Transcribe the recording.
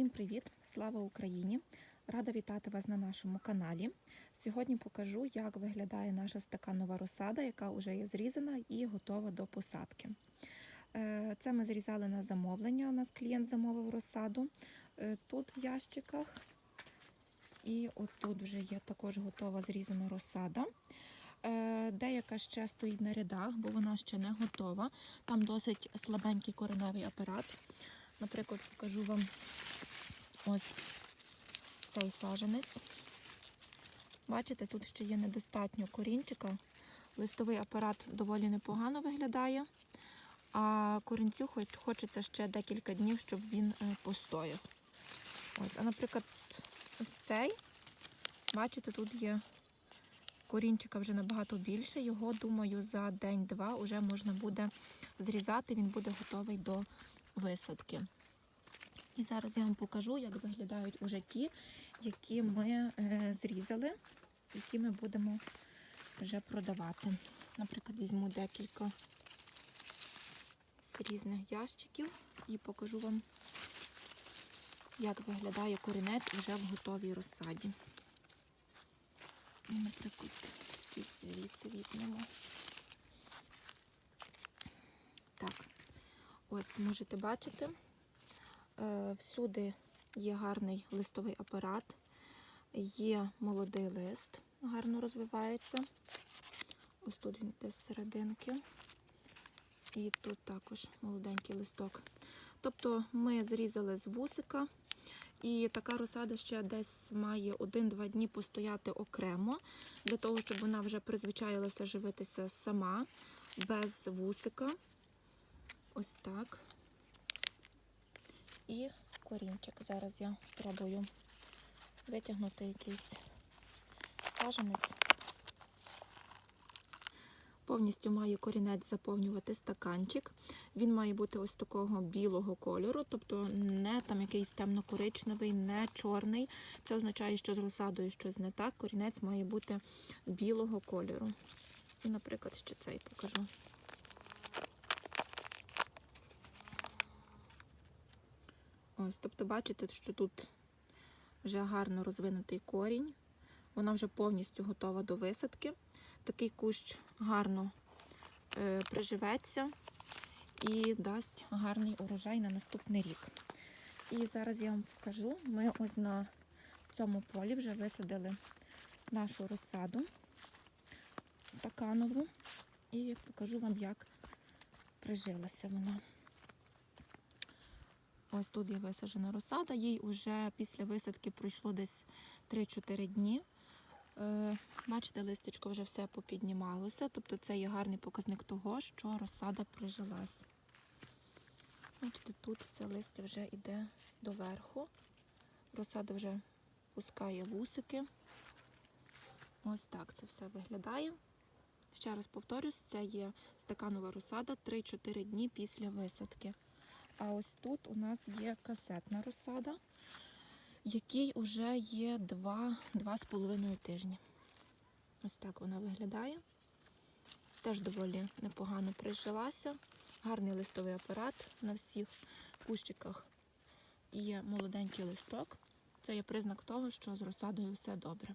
Всім привіт! Слава Україні! Рада вітати вас на нашому каналі. Сьогодні покажу, як виглядає наша стаканова розсада, яка вже є зрізана і готова до посадки. Е, Це ми зрізали на замовлення. У нас клієнт замовив розсаду е, тут в ящиках. І отут вже є також готова зрізана розсада. Е, Деяка ще стоїть на рядах, бо вона ще не готова. Там досить слабенький кореневий апарат. Наприклад, покажу вам ось цей саженець. Бачите, тут ще є недостатньо корінчика. Листовий апарат доволі непогано виглядає, а корінцю хоч, хочеться ще декілька днів, щоб він е, постояв. Ось, А, наприклад, ось цей, бачите, тут є корінчика вже набагато більше. Його, думаю, за день-два вже можна буде зрізати, він буде готовий до висадки. І зараз я вам покажу, як виглядають уже ті, які ми е, зрізали, які ми будемо вже продавати. Наприклад, візьму декілька з різних ящиків і покажу вам, як виглядає корінець вже в готовій розсаді. Наприклад, якийсь звідси візьмемо. Так, ось можете бачити. Е, Всюди є гарний листовий апарат, є молодий лист, гарно розвивається. Ось тут він десь серединки. І тут також молоденький листок. Тобто ми зрізали з вусика, і така розсада ще десь має 1-2 дні постояти окремо, для того, щоб вона вже призвичаїлася живитися сама, без вусика. Ось так і корінчик. Зараз я спробую витягнути якийсь саженець. Повністю має корінець заповнювати стаканчик. Він має бути ось такого білого кольору, тобто не там якийсь темно-коричневий, не чорний. Це означає, що з розсадою щось не так. Корінець має бути білого кольору. І, наприклад, ще цей покажу. Ось, тобто, бачите, що тут вже гарно розвинутий корінь. Вона вже повністю готова до висадки. Такий кущ гарно е, приживеться і дасть гарний урожай на наступний рік. І зараз я вам покажу, ми ось на цьому полі вже висадили нашу розсаду стаканову і покажу вам, як прижилася вона. Ось тут є висаджена розсада, їй вже після висадки пройшло десь 3-4 дні. Е, Бачите, листячко вже все попіднімалося, тобто це є гарний показник того, що розсада прижилась. Бачите, тут все листя вже йде доверху. Розсада вже пускає вусики. Ось так це все виглядає. Ще раз повторюсь, це є стаканова розсада 3-4 дні після висадки. А ось тут у нас є касетна розсада, якій вже є 2-2,5 тижні. Ось так вона виглядає. Теж доволі непогано прижилася. Гарний листовий апарат на всіх кущиках є молоденький листок. Це є признак того, що з розсадою все добре.